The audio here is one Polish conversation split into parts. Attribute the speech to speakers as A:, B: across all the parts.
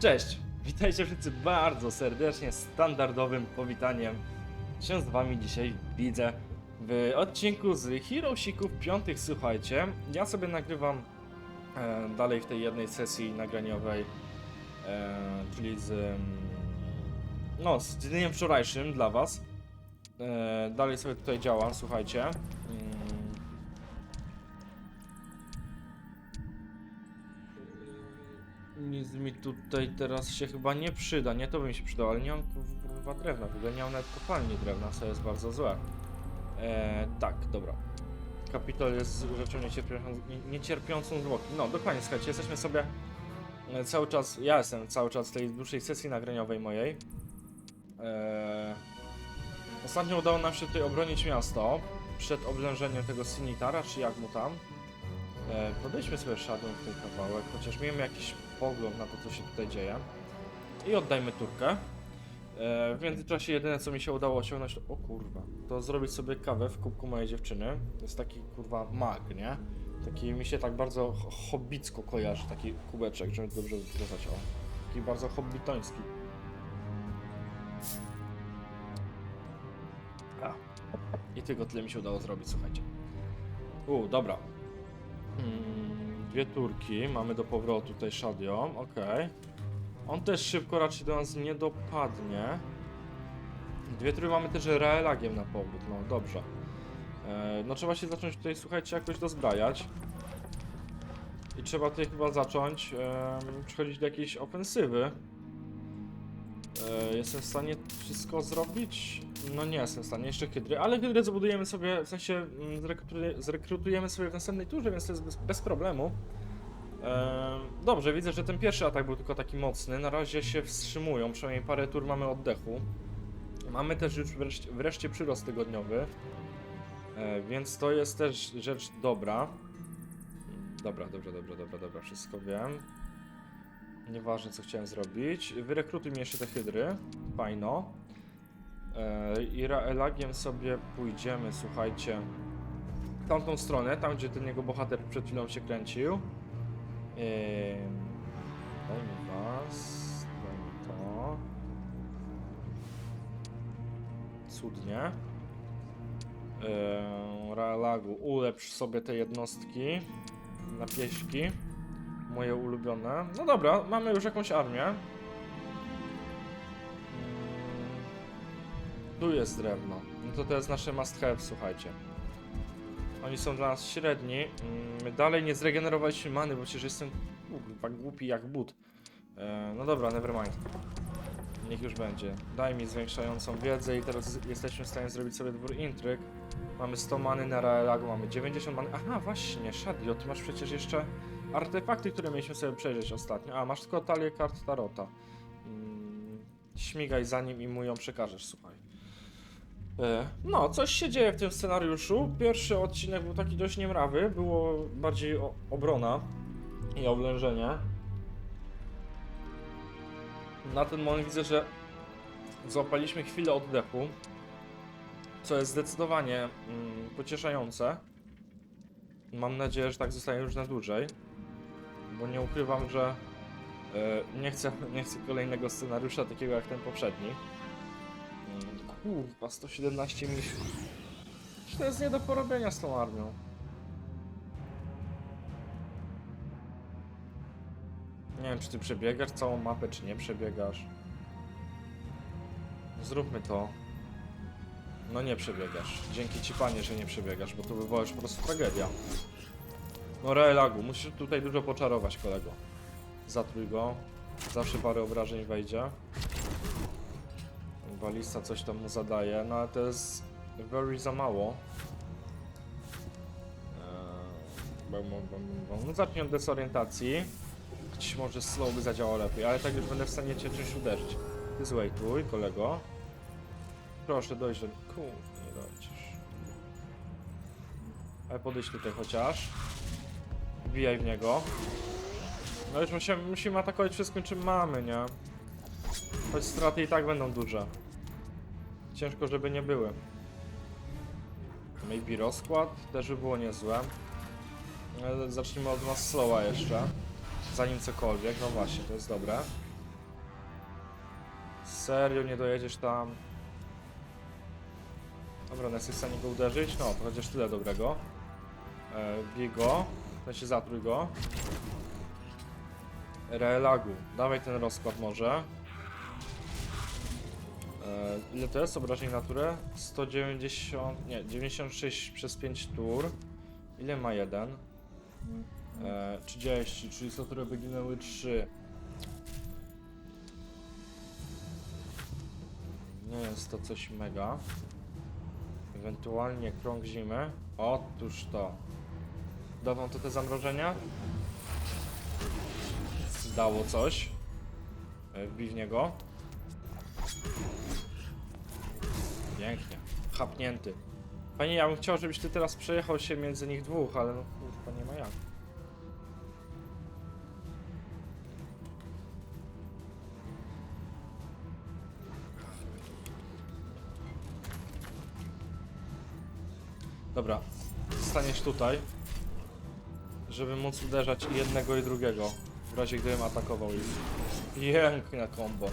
A: Cześć! Witajcie wszyscy bardzo serdecznie, standardowym powitaniem. Się z wami dzisiaj widzę w odcinku z Heroesików piątych, słuchajcie. Ja sobie nagrywam e, dalej w tej jednej sesji nagraniowej, e, czyli z, mm, no, z dniem wczorajszym dla was. E, dalej sobie tutaj działam, słuchajcie. Nic mi tutaj teraz się chyba nie przyda, nie to by mi się przydało, ale nie mam kurwa drewna, w ogóle nie mam nawet kopalni drewna, co jest bardzo złe. Eee, tak, dobra. Kapitol jest rzeczą niecierpiącą, nie- niecierpiącą zwłoki. No, dokładnie, słuchajcie, jesteśmy sobie e, cały czas, ja jestem cały czas w tej dłuższej sesji nagraniowej mojej. Eee, ostatnio udało nam się tutaj obronić miasto przed oblężeniem tego Sinitara, czy jak mu tam. E, Podejdźmy sobie Shadow w ten kawałek, chociaż miejmy jakiś pogląd na to, co się tutaj dzieje. I oddajmy turkę. E, w międzyczasie jedyne, co mi się udało osiągnąć, to, o kurwa, to zrobić sobie kawę w kubku mojej dziewczyny. Jest taki, kurwa, mag, nie? Taki mi się tak bardzo ho- hobbicko kojarzy, taki kubeczek, żeby dobrze wyglądać, o. Taki bardzo hobbitoński. A. I tylko tyle mi się udało zrobić, słuchajcie. U, dobra. Mm, dwie turki, mamy do powrotu tutaj Shadion, okej. On też szybko raczej do nas nie dopadnie. Dwie tury mamy też Raelagiem na powrót, no dobrze. E, no trzeba się zacząć tutaj, słuchajcie, jakoś dozbrajać. I trzeba tutaj chyba zacząć em, przechodzić do jakiejś ofensywy. E, jestem w stanie wszystko zrobić? No nie jestem w stanie, jeszcze hydry, ale hydry zabudujemy sobie, w sensie mm, zrekrutuje, zrekrutujemy sobie w następnej turze, więc to jest bez, bez problemu. Dobrze, widzę, że ten pierwszy atak był tylko taki mocny, na razie się wstrzymują, przynajmniej parę tur mamy oddechu. Mamy też już wreszcie, wreszcie przyrost tygodniowy, e, więc to jest też rzecz dobra. Dobra, dobrze, dobrze, dobra, dobra, wszystko wiem. Nieważne co chciałem zrobić. Wyrekrutuj mi jeszcze te hydry. Fajno. E, I Raelagiem sobie pójdziemy, słuchajcie, w tamtą stronę, tam gdzie ten jego bohater przed chwilą się kręcił. Ym, Dajmy was, dajmy to. Cudnie. Ym, Raelagu, ulepsz sobie te jednostki na pieśki. Moje ulubione. No dobra, mamy już jakąś armię. Tu jest drewno. No to to jest nasze must have, słuchajcie. Oni są dla nas średni. Mm, My dalej nie zregenerowaliśmy many, bo przecież jestem kurwa głupi jak but. E, no dobra, nevermind. Niech już będzie. Daj mi zwiększającą wiedzę i teraz jesteśmy w stanie zrobić sobie dwór intryg. Mamy 100 many na Raelagu, mamy 90 many. Aha, właśnie, Shadio, ty masz przecież jeszcze artefakty, które mieliśmy sobie przejrzeć ostatnio. A, masz tylko talię kart Tarota. Mm, śmigaj za nim i mu ją przekażesz, słuchaj. E, No, coś się dzieje w tym scenariuszu. Pierwszy odcinek był taki dość niemrawy, było bardziej obrona i oblężenie. Na ten moment widzę, że złapaliśmy chwilę oddechu, co jest zdecydowanie mm, pocieszające. Mam nadzieję, że tak zostanie już na dłużej, bo nie ukrywam, że e, nie, chcę, nie chcę kolejnego scenariusza takiego jak ten poprzedni. Kurwa, 117 mil. To jest nie do porobienia z tą armią. Nie wiem, czy ty przebiegasz całą mapę, czy nie przebiegasz. Zróbmy to. No nie przebiegasz. Dzięki ci panie, że nie przebiegasz, bo to by była już po prostu tragedia. No Raelagu, musisz tutaj dużo poczarować, kolego. Zatrój go. Zawsze parę obrażeń wejdzie. Balista coś tam mu zadaje, no ale to jest very za mało. Eee. No zacznij od desorientacji. Gdzieś może slow by zadziałał lepiej, ale tak już będę w stanie cię czymś uderzyć. Ty złejtuj, kolego. Proszę dojść do... Kurde, nie dojdziesz. Ale podejdź tutaj chociaż. Wbijaj w niego. No już musimy, musimy atakować wszystkim czym mamy, nie? Choć straty i tak będą duże. Ciężko, żeby nie były. Maybe rozkład też by było niezłe. Zacznijmy od was slowa jeszcze. Zanim cokolwiek, no właśnie, to jest dobre. Serio, nie dojedziesz tam? Dobra, no jesteś w stanie go uderzyć? No, to chociaż tyle dobrego. E, bij go, w zatrój go. Reelagu, dawaj ten rozkład może. E, ile to jest obrażeń naturę? 190, nie, 96 przez 5 tur. Ile ma jeden? E, 30, czyli są, które wyginęły 3. Nie jest to coś mega. Ewentualnie krąg zimy. Otóż to. Dawą to te zamrożenia? Dało coś. E, Wbij w niego. Pięknie. Chapnięty. Panie, ja bym chciał, żebyś ty teraz przejechał się między nich dwóch, ale no kurwa nie ma jak. Dobra, staniesz tutaj, żeby móc uderzać i jednego i drugiego, w razie gdybym atakował ich. Piękne combo.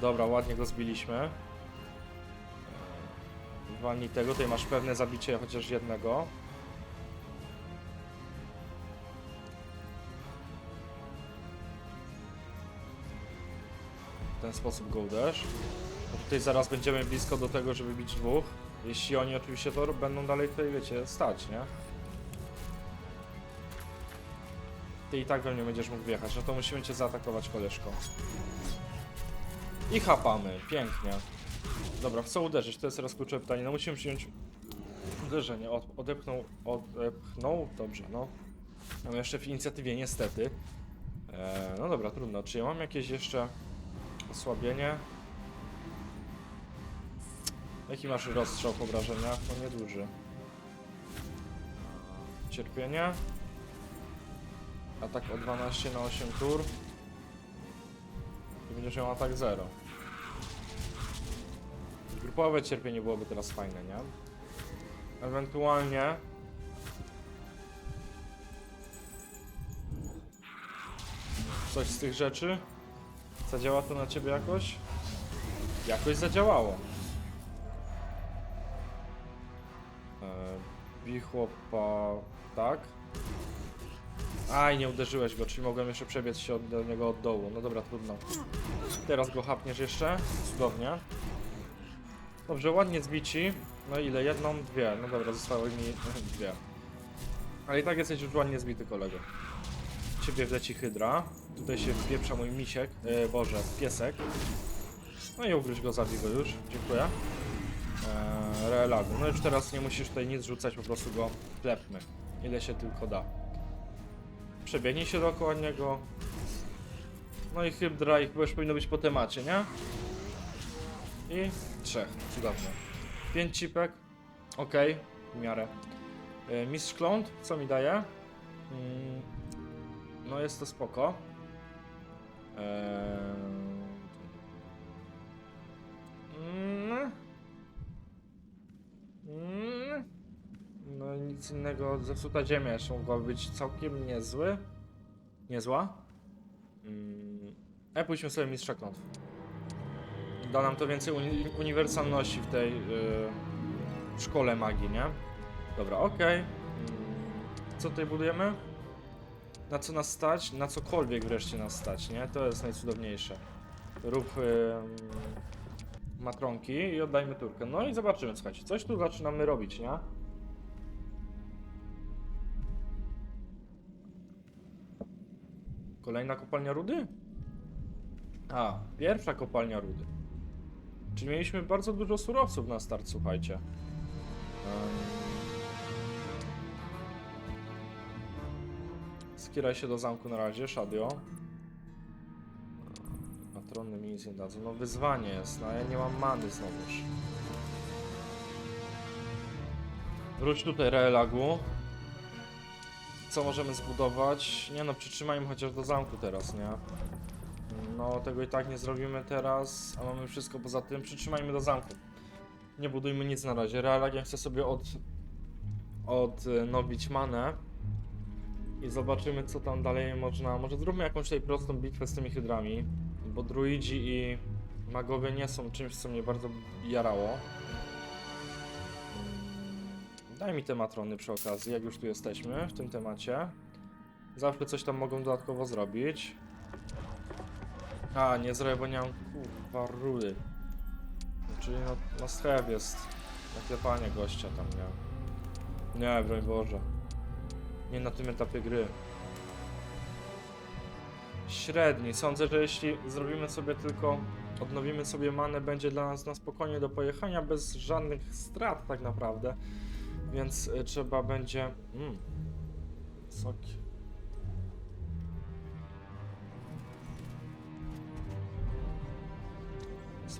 A: Dobra, ładnie go zbiliśmy. Walnij tego, tutaj masz pewne zabicie chociaż jednego. W ten sposób go uderz. Bo tutaj zaraz będziemy blisko do tego, żeby bić dwóch. Jeśli oni oczywiście to będą dalej tutaj, wiecie, stać, nie? Ty i tak we mnie będziesz mógł wjechać, no to musimy cię zaatakować, koleżko. I chapamy, pięknie. Dobra, co uderzyć? To jest teraz kluczowe pytanie. No musimy przyjąć uderzenie. Od, odepchnął, odepchnął? Dobrze, no. Mam jeszcze w inicjatywie, niestety. Eee, no dobra, trudno. Czy ja mam jakieś jeszcze osłabienie? Jaki masz rozstrzał w obrażeniach? No nieduży. Cierpienie. Atak o 12 na 8 tur. I będziesz miał atak 0. Grupowe cierpienie byłoby teraz fajne, nie? Ewentualnie... Coś z tych rzeczy? Zadziała to na ciebie jakoś? Jakoś zadziałało. Eee, bij chłopa... tak? Aj, nie uderzyłeś go, czyli mogłem jeszcze przebiec się od, do niego od dołu. No dobra, trudno. Teraz go chapniesz jeszcze? Cudownie. Dobrze, ładnie zbici. No ile? Jedną, dwie. No dobra, zostały mi dwie. Ale i tak jesteś już ładnie zbity, kolego. Ciebie wleci hydra. Tutaj się wpieprza mój misiek. E, Boże, piesek. No i ugryź go, zabij go już. Dziękuję. Eee, Reelagu. No już teraz nie musisz tutaj nic rzucać, po prostu go klepmy. Ile się tylko da. Przebiegnij się dookoła niego. No i hydra, ich już powinno być po temacie, nie? I trzech, cudownie. Pięć cipek, ok, w miarę. E, Mistrz Kląt, co mi daje? Mm, no jest to spoko. Eee... Mm. Mm. No nic innego, zepsuta ziemia jeszcze mogła być całkiem niezły. Niezła. Mm. E, pójdźmy sobie Mistrza Klątw. Da nam to więcej uni uniwersalności w tej yy, szkole magii, nie? Dobra, okej. Mm, Co tutaj budujemy? Na co nas stać? Na cokolwiek wreszcie nas stać, nie? To jest najcudowniejsze. Rób yy, matronki i oddajmy turkę. No i zobaczymy, słuchajcie, coś tu zaczynamy robić, nie? Kolejna kopalnia rudy? A, pierwsza kopalnia rudy. Czyli mieliśmy bardzo dużo surowców na start, słuchajcie. Em. Skieraj się do zamku na razie, Shadio. Patrony mi nic nie dadzą. No wyzwanie jest, no ja nie mam many znowuż. Wróć tutaj, Reelagu. Co możemy zbudować? Nie no, przytrzymajmy chociaż do zamku teraz, nie? No, tego i tak nie zrobimy teraz, a mamy wszystko poza tym. Przytrzymajmy do zamku. Nie budujmy nic na razie. Realagian chce sobie od... odnowić manę. I zobaczymy, co tam dalej można... Może zróbmy jakąś tutaj prostą bitwę z tymi hydrami. Bo druidzi i Magowie nie są czymś, co mnie bardzo jarało. Daj mi te matrony przy okazji, jak już tu jesteśmy w tym temacie. Zawsze coś tam mogą dodatkowo zrobić. A, nie zrobię, bo nie mam kurwa rury. Czyli no, no stref jest naklepanie gościa tam, nie? Nie, broń Boże. Nie na tym etapie gry. Średni. Sądzę, że jeśli zrobimy sobie tylko, odnowimy sobie manę, będzie dla nas na spokojnie do pojechania, bez żadnych strat tak naprawdę. Więc y, trzeba będzie... Mm. Soki.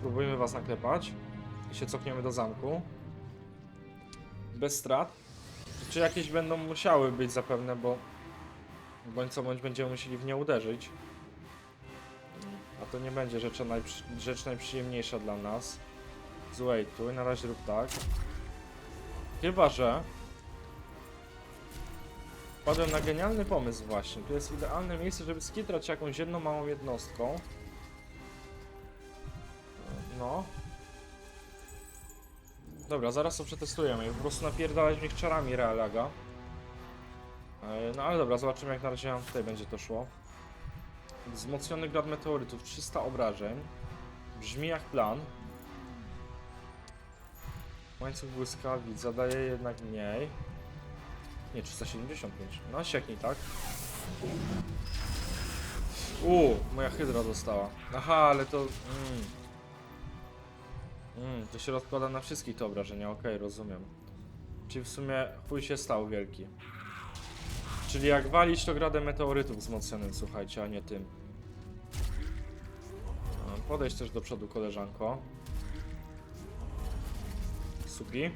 A: Spróbujmy was naklepać i się cofniemy do zamku. Bez strat. Czy jakieś będą musiały być zapewne, bo bądź co bądź będziemy musieli w nie uderzyć. A to nie będzie rzecz, najprzy, rzecz najprzyjemniejsza dla nas. Złej tu na razie rób tak. Chyba, że wpadłem na genialny pomysł właśnie. Tu jest idealne miejsce, żeby skitrać jakąś jedną małą jednostką. No. Dobra, zaraz to przetestujemy po prostu napierdalać w czarami Realaga. E, No ale dobra, zobaczymy jak na razie nam tutaj będzie to szło. Wzmocniony grad meteorytów, 300 obrażeń. Brzmi jak plan. Łańcuch błyskawic zadaje jednak mniej. Nie, 375. No sieknij, tak? U, moja hydra dostała. Aha, ale to... Mm. Mm, to się rozkłada na wszystkich te obrażenia, okej, rozumiem. Czyli w sumie chuj się stał wielki. Czyli jak walić to gradem meteorytów wzmocnionym, słuchajcie, a nie tym. A, Podejdź też do przodu, koleżanko. Supi.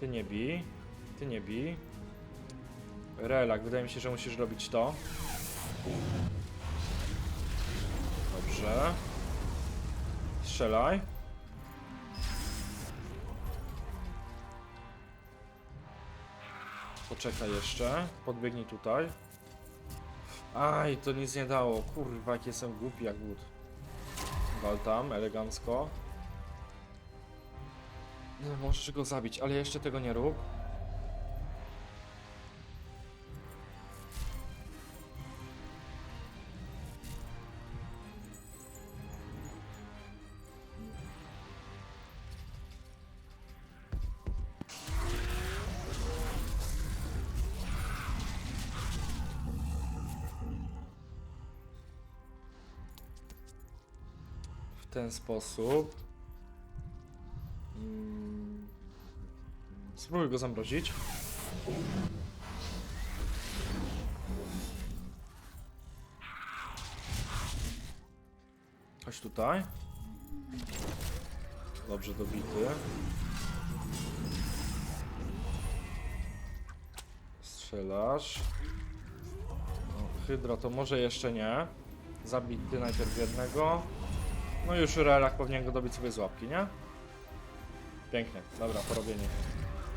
A: Ty nie bij. Ty nie bij. Relak, wydaje mi się, że musisz robić to. Dobrze. Strzelaj. Poczekaj jeszcze. Podbiegnij tutaj. Aj, to nic nie dało. Kurwa, jak jestem głupi jak głód. Wal tam, elegancko. Możesz go zabić, ale jeszcze tego nie rób. Ten sposób. Mm. Spróbuj go zamrozić. Chodź tutaj. Dobrze dobity. Strzelasz. No, Hydra to może jeszcze nie. Zabij ty najpierw jednego. No już Relak powinien go dobić sobie z łapki, nie? Pięknie, dobra, porobienie.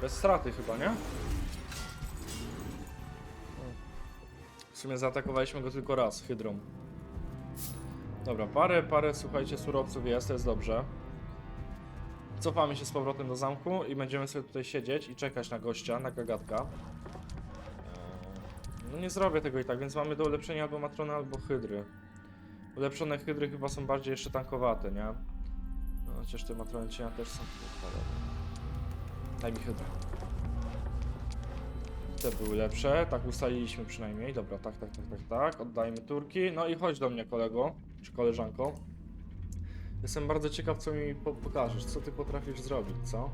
A: Bez straty chyba, nie? W sumie zaatakowaliśmy go tylko raz, hydrą. Dobra, parę, parę, słuchajcie, surowców jest, to jest dobrze. Cofamy się z powrotem do zamku i będziemy sobie tutaj siedzieć i czekać na gościa, na gagatka. Eee, No nie zrobię tego i tak, więc mamy do ulepszenia albo matrony, albo hydry. Ulepszone hydry chyba są bardziej jeszcze tankowate, nie? No, chociaż te matrony cienia też są tankowate. Daj mi hydrę. Te były lepsze, tak ustaliliśmy przynajmniej. Dobra, tak, tak, tak, tak, tak. Oddajmy turki. No i chodź do mnie, kolego, czy koleżanko. Jestem bardzo ciekaw, co mi po pokażesz, co ty potrafisz zrobić, co?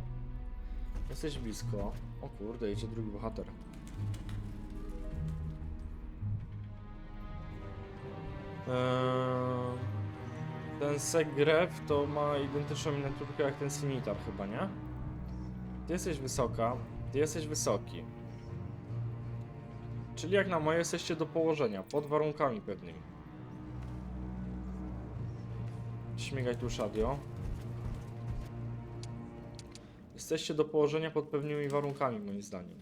A: Jesteś blisko. O kurde, idzie drugi bohater. Ten Segref to ma identyczną miniaturkę jak ten Simitar chyba, nie? Ty jesteś wysoka, ty jesteś wysoki. Czyli jak na moje jesteście do położenia, pod warunkami pewnymi. Śmigaj tu Shadio. Jesteście do położenia pod pewnymi warunkami moim zdaniem.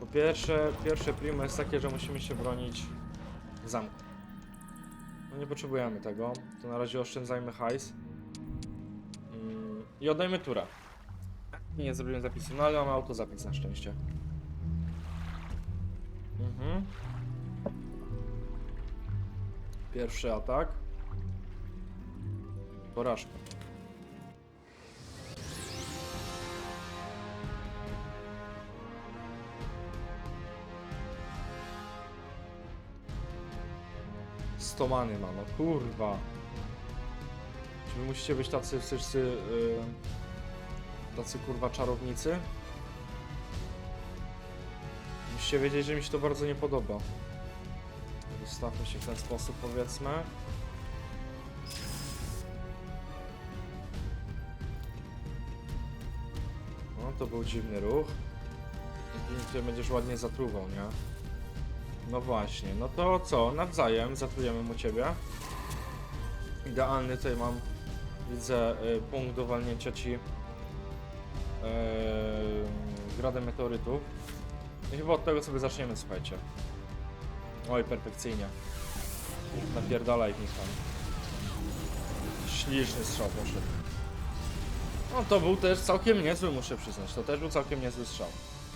A: Po pierwsze, pierwsze primo jest takie, że musimy się bronić w zamku. Nie potrzebujemy tego. To na razie oszczędzajmy hajs. Mm, I oddajmy turę. Nie zrobiłem zapisu, no ale mamy autozapis na szczęście. Mhm. Pierwszy atak. Porażka. Stomany ma, no kurwa. Czy wy musicie być tacy wszyscy... Yy, tacy kurwa czarownicy? Musicie wiedzieć, że mi się to bardzo nie podoba. Ustawmy się w ten sposób, powiedzmy. No, to był dziwny ruch. Tutaj będziesz ładnie zatruwał, nie? No właśnie, no to co? Nawzajem zatrujemy mu ciebie. Idealny tutaj mam, widzę, y, punkt do walnięcia ci yy, gradem meteorytów. I chyba od tego sobie zaczniemy, słuchajcie. Oj, perfekcyjnie. Napierdalaj w nich tam. Śliczny strzał poszedł. No to był też całkiem niezły, muszę przyznać. To też był całkiem niezły strzał.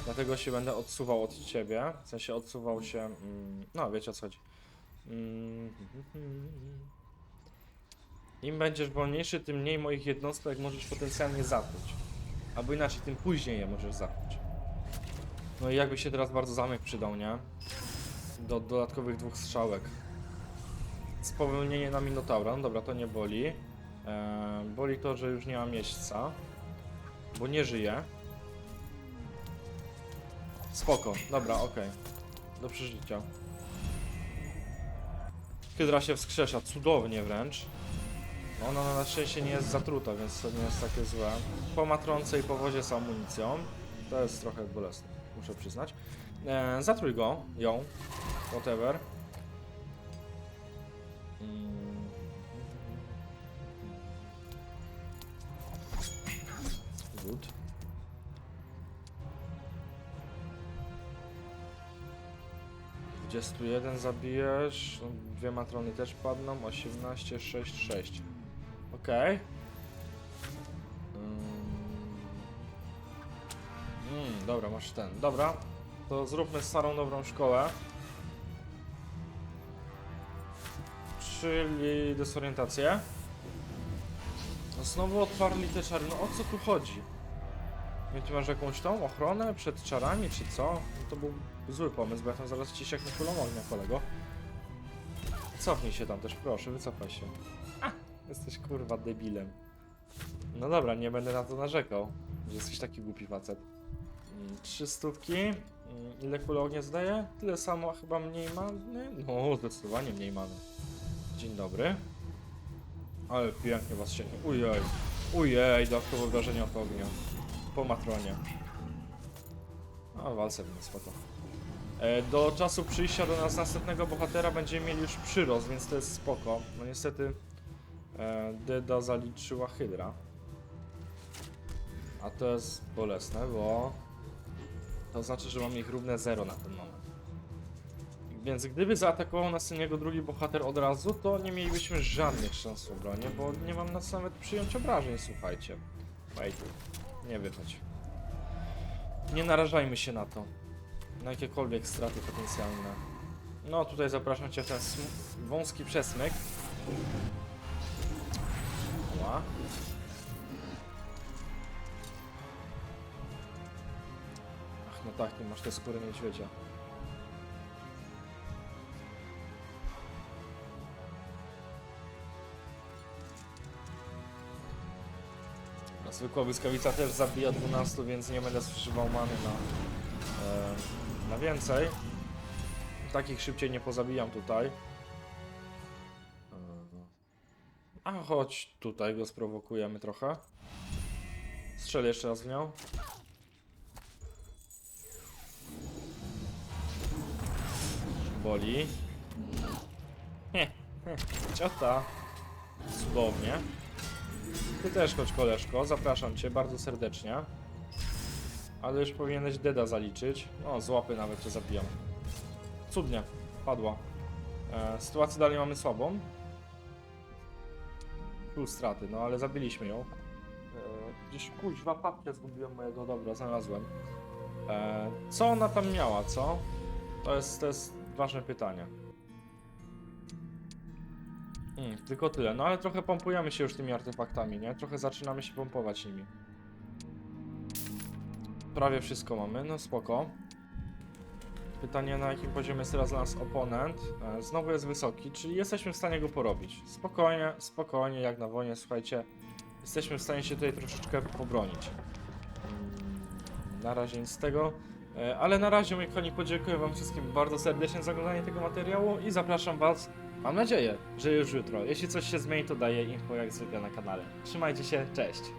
A: Dlatego się będę odsuwał od ciebie. W sensie odsuwał się. Mm, no, wiecie o co chodzi. Mm, Im będziesz wolniejszy, tym mniej moich jednostek możesz potencjalnie zatruć. Albo inaczej, tym później je możesz zatruć. No i jakby się teraz bardzo zamek przydał, nie? Do dodatkowych dwóch strzałek. Spowolnienie na Minotaura, no dobra, to nie boli. Eee, boli to, że już nie ma miejsca. Bo nie żyje. Spoko, dobra, okej. Do przeżycia. Hydra się wskrzesza, cudownie wręcz. No, Ona na szczęście nie jest zatruta, więc to nie jest takie złe. Po matronce i po wozie z amunicją. To jest trochę bolesne, muszę przyznać. E, zatruj go, ją, whatever. Mm. Good. Dwudziestu jeden zabijesz, no, dwie matrony też padną, 18, 6, 6. Okej. Mm. Mm, dobra, masz ten. Dobra, to zróbmy starą dobrą szkołę. Czyli dezorientację. No znowu otwarli te czary. No o co tu chodzi? Nie, ty masz jakąś tą ochronę przed czarami, czy co? No to był zły pomysł, bo ja tam zaraz ci sieknę kulą ognia, kolego. Cofnij się tam też, proszę, wycofaj się. A, jesteś kurwa debilem. No dobra, nie będę na to narzekał, że jesteś taki głupi facet. Mm, Trzy stówki. Mm, Ile kul ognia zdaje? Tyle samo, chyba mniej many? No, zdecydowanie mniej many. Dzień dobry. Ale pięknie was się... Ujej. Ujej, dodatkowe wrażenie od ognia. Po matronie. A, walce będę spoko. E, Do czasu przyjścia do nas następnego bohatera będziemy mieli już przyrost, więc to jest spoko. No niestety e, Deda zaliczyła Hydra. A to jest bolesne, bo to znaczy, że mamy ich równe 0 na ten moment. Więc gdyby zaatakował nas jego drugi bohater od razu, to nie mielibyśmy żadnych szans w obronie, bo nie mam nas nawet przyjąć obrażeń, słuchajcie. Wait, nie wychodź. Nie narażajmy się na to. Na jakiekolwiek straty potencjalne. No, tutaj zapraszam cię w ten wąski przesmyk. Ła. Ach, no tak, ty masz te skóry niedźwiedzia. Zwykła błyskawica też zabija 12, więc nie będę zużywał many na, na więcej. Takich szybciej nie pozabijam tutaj. E, A chodź tutaj go sprowokujemy trochę. Strzel jeszcze raz w nią. Boli. Heh, Ciota. Cudownie. Ty też chodź koleżko, zapraszam cię bardzo serdecznie. Ale już powinieneś deda zaliczyć. O, z łapy nawet cię zabijam. Cudnie, padła. E, sytuację dalej mamy słabą. Plus straty, no ale zabiliśmy ją. E, gdzieś kuźwa papkę zgubiłem mojego, dobra, znalazłem. E, co ona tam miała, co? To jest, to jest ważne pytanie. Mm, tylko tyle, no ale trochę pompujemy się już tymi artefaktami, nie? Trochę zaczynamy się pompować nimi. Prawie wszystko mamy, no spoko. Pytanie na jakim poziomie jest teraz nas oponent. E, Znowu jest wysoki, czyli jesteśmy w stanie go porobić. Spokojnie, spokojnie, jak na wojnie, słuchajcie. Jesteśmy w stanie się tutaj troszeczkę pobronić. Mm, Na razie nic z tego. E, Ale na razie, moi kochani, podziękuję wam wszystkim bardzo serdecznie za oglądanie tego materiału i zapraszam was, mam nadzieję, że już jutro. Jeśli coś się zmieni, to daję info jak zwykle na kanale. Trzymajcie się, cześć!